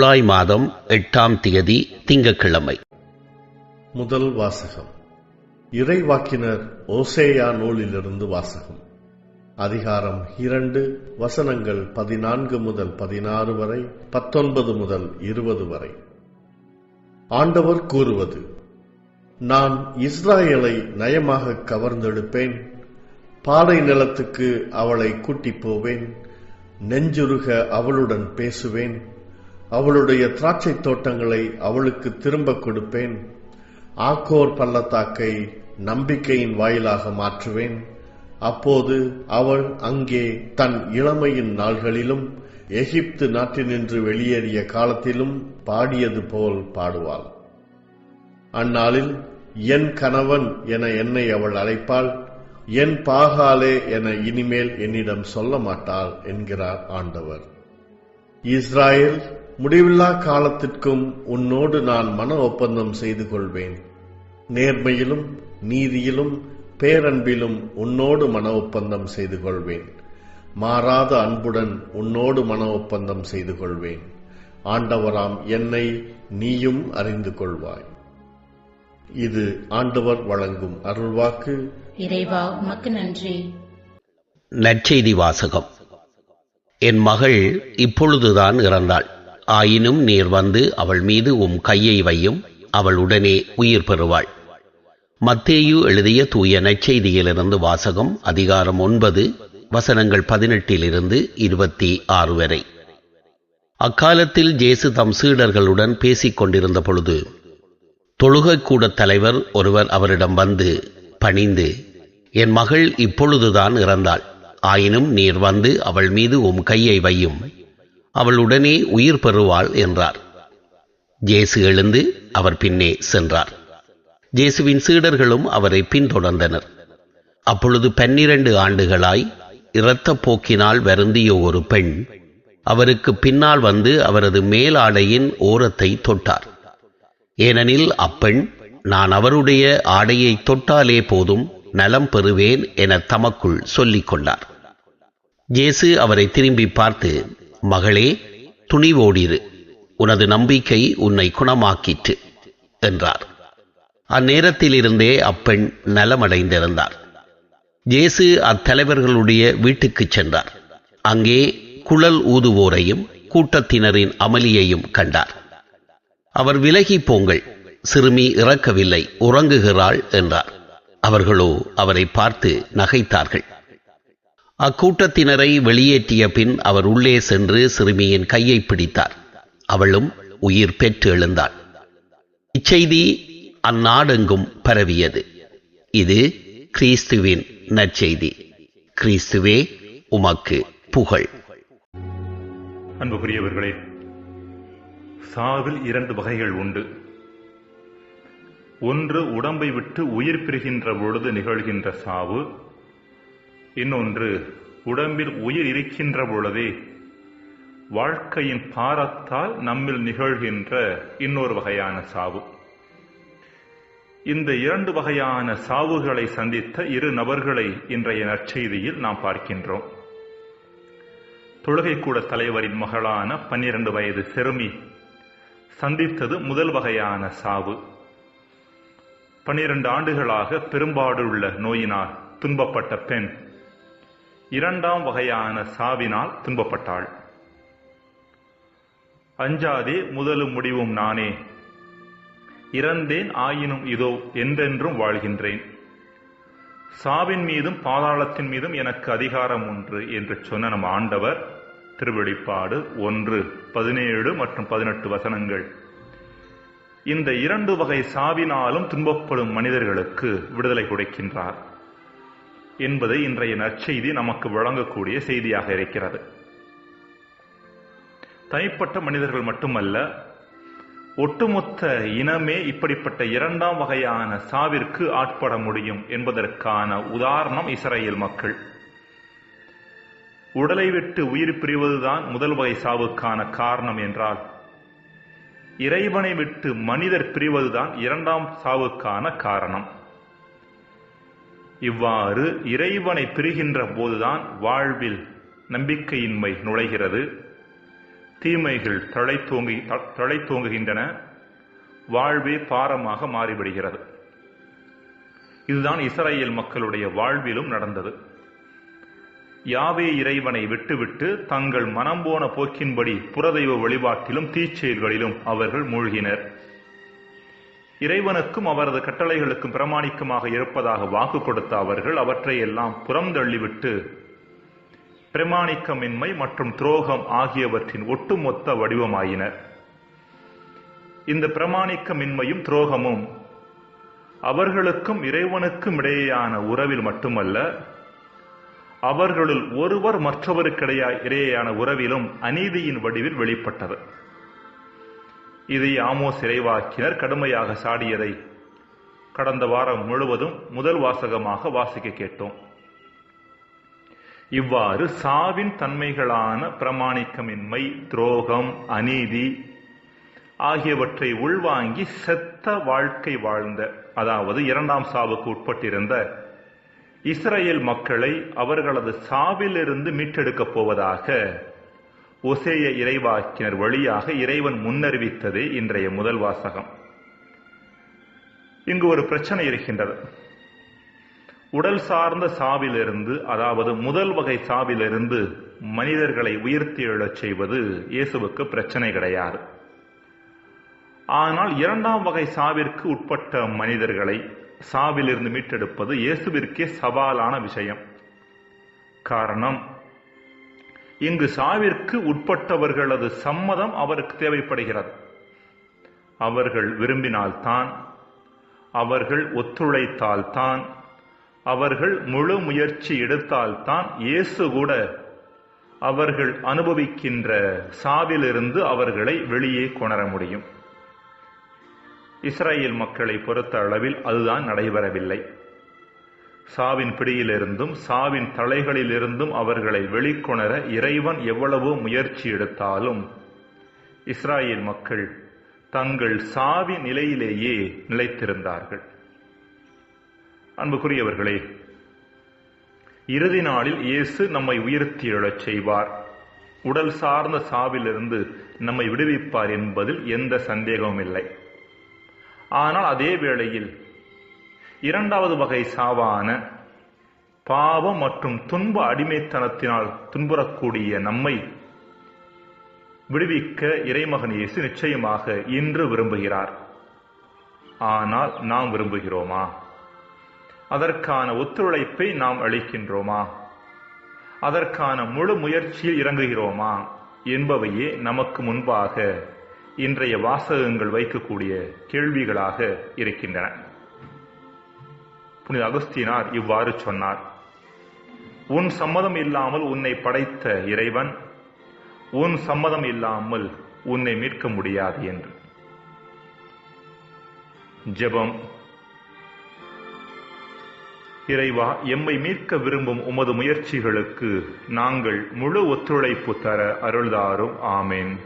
ஜூலை மாதம் எட்டாம் தேதி திங்கட்கிழமை. முதல் வாசகம். இறைவாக்கினர் ஓசேயா நூலிலிருந்து வாசகம். அதிகாரம் இரண்டு வசனங்கள் பதினான்கு முதல் பதினாறு வரை பத்தொன்பது முதல் இருபது வரை. ஆண்டவர் கூறுவது நான் இஸ்ராயலை நயமாக கவர்ந்தெடுப்பேன். பாறை நிலத்துக்கு அவளை கூட்டிப் போவேன். நெஞ்சுருக அவளுடன் பேசுவேன். அவளுடைய திராட்சைத் தோட்டங்களை அவளுக்கு திரும்ப கொடுப்பேன். ஆக்கோர் பள்ளத்தாக்கை நம்பிக்கையின் வாயிலாக மாற்றுவேன். அப்போது அவள் அங்கே தன் இளமையின் நாள்களிலும் எகிப்து நாட்டினின்று வெளியேறிய காலத்திலும் பாடியது போல் பாடுவாள். அந்நாளில் என் கணவன் என என்னை அவள் அழைப்பாள் என் பாகாலே என இனிமேல் என்னிடம் சொல்ல மாட்டாள் என்கிறார் ஆண்டவர். இஸ்ராயேல் முடிவில்லா காலத்திற்கும் உன்னோடு நான் மன ஒப்பந்தம் செய்து கொள்வேன். நேர்மையிலும் நீதியிலும் பேரன்பிலும் உன்னோடு மன ஒப்பந்தம் செய்து கொள்வேன். மாறாத அன்புடன் உன்னோடு மன ஒப்பந்தம் செய்து கொள்வேன். ஆண்டவராம் என்னை நீயும் அறிந்து கொள்வாய். இது ஆண்டவர் வழங்கும் அருள்வாக்கு. இறைவா உமக்கு நன்றி. நற்செய்தி வாசகம். என் மகள் இப்பொழுதுதான் இறந்தாள். ஆயினும் நீர் வந்து அவள் மீது உம் கையை வையும் அவள் உடனே உயிர் பெறுவாள். மத்தேயு எழுதிய தூய நற்செய்தியிலிருந்து வாசகம் அதிகாரம் ஒன்பது வசனங்கள் பதினெட்டிலிருந்து இருபத்தி ஆறு வரை. அக்காலத்தில் ஜேசு தம் சீடர்களுடன் பேசிக் கொண்டிருந்த பொழுது தொழுகைக்கூட தலைவர் ஒருவர் அவரிடம் வந்து பணிந்து என் மகள் இப்பொழுதுதான் இறந்தாள். ஆயினும் நீர் வந்து அவள் மீது உம் கையை வையும். அவள் உடனே உயிர் பெறுவாள் என்றார். ஜேசு எழுந்து அவர் பின்னே சென்றார். ஜேசுவின் சீடர்களும் அவரை பின்தொடர்ந்தனர். அப்பொழுது பன்னிரண்டு ஆண்டுகளாய் இரத்தப் போக்கினால் வருந்திய ஒரு பெண் அவருக்கு பின்னால் வந்து அவரது மேலாடையின் ஓரத்தை தொட்டார். ஏனெனில் அப்பெண் நான் அவருடைய ஆடையை தொட்டாலே போதும் நலம் பெறுவேன் என தமக்குள் சொல்லிக் கொண்டார். ஜேசு அவரை திரும்பி பார்த்து மகளே துணிவோடிரு. உனது நம்பிக்கை உன்னை குணமாக்கிற்று என்றார். அந்நேரத்திலிருந்தே அப்பெண் நலமடைந்திருந்தார். ஜேசு அத்தலைவர்களுடைய வீட்டுக்குச் சென்றார். அங்கே குழல் ஊதுவோரையும் கூட்டத்தினரின் அமளியையும் கண்டார். அவர் விலகி போங்கள் சிறுமி இறக்கவில்லை உறங்குகிறாள் என்றார். அவர்களோ அவரை பார்த்து நகைத்தார்கள். அக்கூட்டத்தினரை வெளியேற்றிய பின் அவர் உள்ளே சென்று சிறுமியின் கையை பிடித்தார். அவளும் உயிர் பெற்று எழுந்தாள். இச்செய்தி அந்நாடெங்கும் பரவியது. இது கிறிஸ்துவின் நற்செய்தி. கிறிஸ்துவே உமக்கு புகழ். அன்புக்குரியவர்களே சாவில் இரண்டு வகைகள் உண்டு. ஒன்று உடம்பை விட்டு உயிர் பிரிகின்ற பொழுது நிகழ்கின்ற சாவு. இன்னொன்று உடம்பில் உயிர் இருக்கின்ற பொழுதே வாழ்க்கையின் பாரத்தால் நம்மில் நிகழ்கின்ற இன்னொரு வகையான சாவு. இந்த இரண்டு வகையான சாவுகளை சந்தித்த இரு நபர்களை இன்றைய நற்செய்தியில் நாம் பார்க்கின்றோம். தொழுகைக்கூட தலைவரின் மகளான பன்னிரண்டு வயது சிறுமி சந்தித்தது முதல் வகையான சாவு. பன்னிரண்டு ஆண்டுகளாக பெரும்பாடுள்ள நோயினால் துன்பப்பட்ட பெண் இரண்டாம் வகையான சாவினால் துன்பப்பட்டாள். அஞ்சாதே முதலும் முடிவும் நானே. இறந்தேன் ஆயினும் இதோ என்றென்றும் வாழ்கின்றேன். சாவின் மீதும் பாதாளத்தின் மீதும் எனக்கு அதிகாரம் உண்டு என்று சொன்ன நம் ஆண்டவர் திருவெளிப்பாடு ஒன்று பதினேழு மற்றும் பதினெட்டு வசனங்கள். இந்த இரண்டு வகை சாவினாலும் துன்பப்படும் மனிதர்களுக்கு விடுதலை கொடுக்கின்றார். என்பதை இன்றைய நற்செய்தி நமக்கு வழங்கக்கூடிய செய்தியாக இருக்கிறது. தனிப்பட்ட மனிதர்கள் மட்டுமல்ல ஒட்டுமொத்த இனமே இப்படிப்பட்ட இரண்டாம் வகையான சாவிற்கு ஆட்பட முடியும் என்பதற்கான உதாரணம் இஸ்ரேல் மக்கள். உடலை விட்டு உயிர் பிரிவதுதான் முதல் வகை சாவுக்கான காரணம் என்றால் இறைவனை விட்டு மனிதர் பிரிவதுதான் இரண்டாம் சாவுக்கான காரணம். இவ்வாறு இறைவனை பிரிகின்ற போதுதான் வாழ்வில் நம்பிக்கையின்மை நுழைகிறது. தீமைகள் தழைத்தோங்கி தழைத்தோங்குகின்றன வாழ்வே பாரமாக மாறிவிடுகிறது. இதுதான் இஸ்ரேல் மக்களுடைய வாழ்விலும் நடந்தது. யாவே இறைவனை விட்டுவிட்டு தங்கள் மனம் போன போக்கின்படி புறதெய்வ வழிபாட்டிலும் தீச்செயல்களிலும் அவர்கள் மூழ்கினர். இறைவனுக்கும் அவரது கட்டளைகளுக்கும் பிரமாணிக்கமாக இருப்பதாக வாக்கு கொடுத்த அவர்கள் அவற்றை எல்லாம் பிரமாணிக்கமின்மை மற்றும் துரோகம் ஆகியவற்றின் ஒட்டுமொத்த வடிவமாயினர். இந்த பிரமாணிக்கமின்மையும் துரோகமும் அவர்களுக்கும் இறைவனுக்கும் இடையேயான உறவில் மட்டுமல்ல அவர்களுள் ஒருவர் மற்றவருக்கிடையா இடையேயான உறவிலும் அநீதியின் வடிவில் வெளிப்பட்டது. இதை ஆமோ சிறைவாக்கினர் கடுமையாக சாடியதை கடந்த வாரம் முழுவதும் முதல் வாசகமாக வாசிக்க கேட்டோம். இவ்வாறு சாவின் தன்மைகளான பிரமாணிக்கமின்மை துரோகம் அநீதி ஆகியவற்றை உள்வாங்கி செத்த வாழ்க்கை வாழ்ந்த அதாவது இரண்டாம் சாவுக்கு உட்பட்டிருந்த இஸ்ரேல் மக்களை அவர்களது சாவிலிருந்து மீட்டெடுக்கப் போவதாக ஒசேய இறைவாக்கினர் வழியாக இறைவன் முன்னறிவித்ததே இன்றைய முதல் வாசகம். இங்கு ஒரு பிரச்சனை இருக்கின்றது. உடல் சார்ந்த சாவிலிருந்து அதாவது முதல் வகை சாவிலிருந்து மனிதர்களை உயர்த்தி எழச் செய்வது இயேசுவுக்கு பிரச்சனை கிடையாது. ஆனால் இரண்டாம் வகை சாவிற்கு உட்பட்ட மனிதர்களை சாவிலிருந்து மீட்டெடுப்பது இயேசுவிற்கே சவாலான விஷயம். காரணம் இங்கு சாவிற்கு உட்பட்டவர்களது சம்மதம் அவருக்கு தேவைப்படுகிறது. அவர்கள் விரும்பினால்தான் அவர்கள் ஒத்துழைத்தால்தான் அவர்கள் முழு முயற்சி எடுத்தால்தான் இயேசு கூட அவர்கள் அனுபவிக்கின்ற சாவிலிருந்து அவர்களை வெளியே கொணர முடியும். இஸ்ரேல் மக்களை பொறுத்த அளவில் அதுதான் நடைபெறவில்லை. சாவின் பிடியிலிருந்தும் சாவின் தலைகளிலிருந்தும் அவர்களை வெளிக்கொணர இறைவன் எவ்வளவோ முயற்சி எடுத்தாலும் இஸ்ராயேல் மக்கள் தங்கள் சாவி நிலையிலேயே நிலைத்திருந்தார்கள். அன்புக்குரியவர்களே இறுதி நாளில் இயேசு நம்மை உயர்த்தி எழச் செய்வார். உடல் சார்ந்த சாவிலிருந்து நம்மை விடுவிப்பார் என்பதில் எந்த சந்தேகமும் இல்லை. ஆனால் அதே வேளையில் இரண்டாவது வகை சாவான பாவம் மற்றும் துன்ப அடிமைத்தனத்தினால் துன்புறக்கூடிய நம்மை விடுவிக்க இறைமகன் இயேசு நிச்சயமாக இன்று விரும்புகிறார். ஆனால் நாம் விரும்புகிறோமா? அதற்கான ஒத்துழைப்பை நாம் அளிக்கின்றோமா? அதற்கான முழு முயற்சியில் இறங்குகிறோமா? என்பவையே நமக்கு முன்பாக இன்றைய வாசகங்கள் வைக்கக்கூடிய கேள்விகளாக இருக்கின்றன. புனித அகஸ்தீனார் இவ்வாறு சொன்னார். உன் சம்மதம் இல்லாமல் உன்னை படைத்த இறைவன் உன் சம்மதம் இல்லாமல் உன்னை மீட்க முடியாது என்று. ஜெபம். இறைவா எம்மை மீட்க விரும்பும் உமது முயற்சிகளுக்கு நாங்கள் முழு ஒத்துழைப்பு தர அருள்தாரும். ஆமேன்.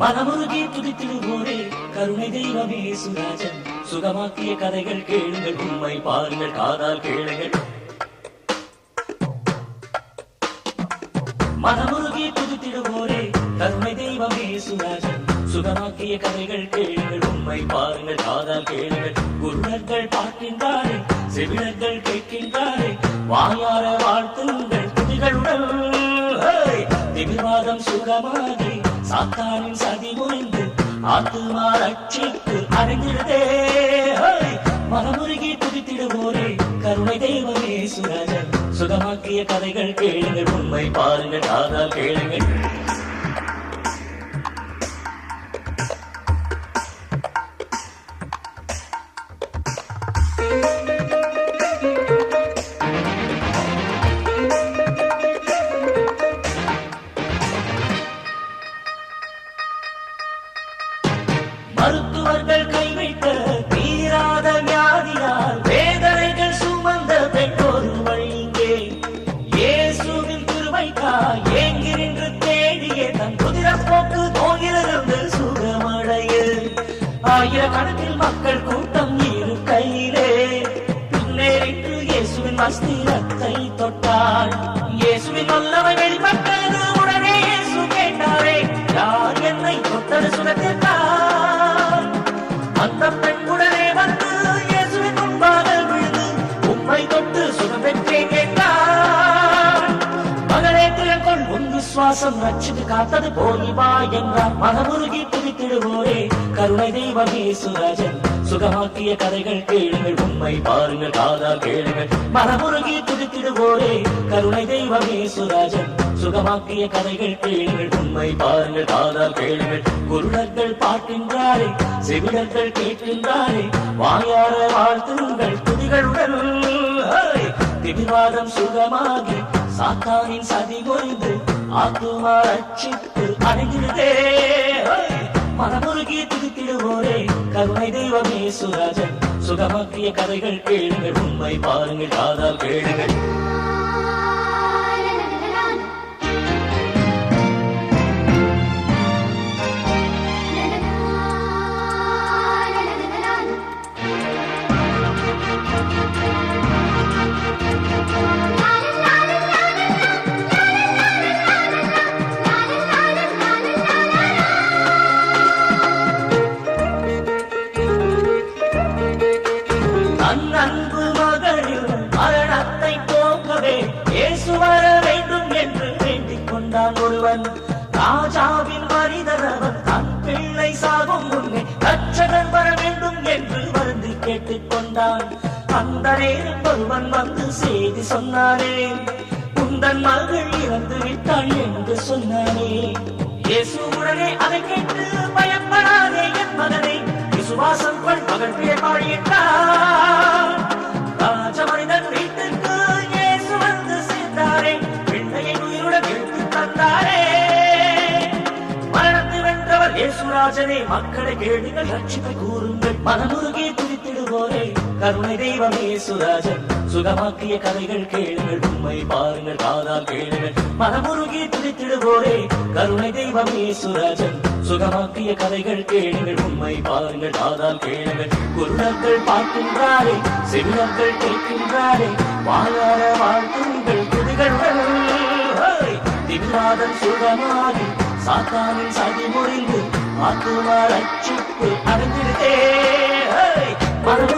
மனமுருகி துதித்திடுவோரே கருணை தெய்வமே சுராஜன். சுகமாக்கிய கதைகள் கேளுங்கள் உண்மை பாருங்கள் காதால் கேளுங்கள். மனமுருகி துதித்திடுவோரே கருணை தெய்வமே சுராஜன். சுகமாக்கிய கதைகள் கேளுங்கள் உண்மை பாருங்கள் காதால் கேளுங்கள். குருடர்கள் பார்க்கின்றாரே செவிடர்கள் கேட்கின்றாரே. வாயார வாழ்த்துங்கள் துதிகளுடன். விவாதம் திமிர்வாதம் சுகமாகி சாத்தானின் சதி முறிந்து ஆத்துமா ரட்சிப்பு அடைந்திடுதே மனமுருகி துதித்திடுவோரே கருணை தெய்வமே சுராஜன். சுகமாக்கிய கதைகள் கேளுங்கள் உண்மை பாருங்கள் காதால் கேளுங்கள். உன் விசுவாசம் ரட்சித்து காத்தது போய் வா என்றார். மனமுருகி துதித்திடுவோரே கருணை தெய்வம் இயேசுராஜன் சுகமாக்கிய கதைகள் கேளுங்கள் உண்மை பாருங்கள் காதால் கேளுங்கள். மனமுருகி துதித்திடுவோரே கருணை தெய்வம் இயேசுராஜன் சுகமாக்கிய கதைகள் கேளுங்கள் உண்மை பாருங்கள் காதால் கேளுங்கள். குருடர்கள் பார்க்கின்றாரே செவிடர்கள் கேட்கின்றாரே. வாயார வாழ்த்துங்கள் துதிகளுடன். ஹே! சுகமாகி சாத்தானின் சதி முறிந்து ஆத்துமா ரட்சித்து அடைந்திடுதே மனமுருகி துதித்திடுவோரே. கருணை தெய்வமே சுராஜன். சுகமாக்கிய கதைகள் கேளுங்கள். உண்மை பாருங்கள் காதால் கேளுங்கள். ஒருவன் ராஜாவின் வரிதரவன் தன் பிள்ளை சாகும் முன்னே ரட்சகன் வர வேண்டும் என்று வருந்தி கேட்டுக் கொண்டான் அந்த நேரம் ஒருவன் வந்து செய்தி சொன்னானே உந்தன் மகள் இறந்து விட்டாள் என்று சொன்னானே. இயேசு உடனே அதை கேட்டு பயப்படாதே என் மகனை விசுவாசம் கொள் மகள் பேர் வென்றவர் மக்களை கேளுங்கள் லட்சுமி கூறுங்கள். மனமுருகே துதித்திடுவோரே கருணை தெய்வமே சுராஜன். சுகமாக்கிய கதைகள் கேளுங்கள் உண்மை பாருங்கள் காதால் கேளுங்கள். மனமுருகே துதித்திடுவோரே கருணை தெய்வமே சுராஜன். சுகமாக்கிய கதைகள் கேளுங்கள் உண்மை பாருங்கள் காதால் கேளுங்கள். குருடர்கள் பார்க்கின்றாரே செவிலர்கள் கேட்கின்றாரே வாழார வாழ்த்துங்கள் துதிகளுடன் ஹே! சுகமாகி சாத்தானின் சதி முறிந்து ஆத்துமா ரட்சிப்பு மனம்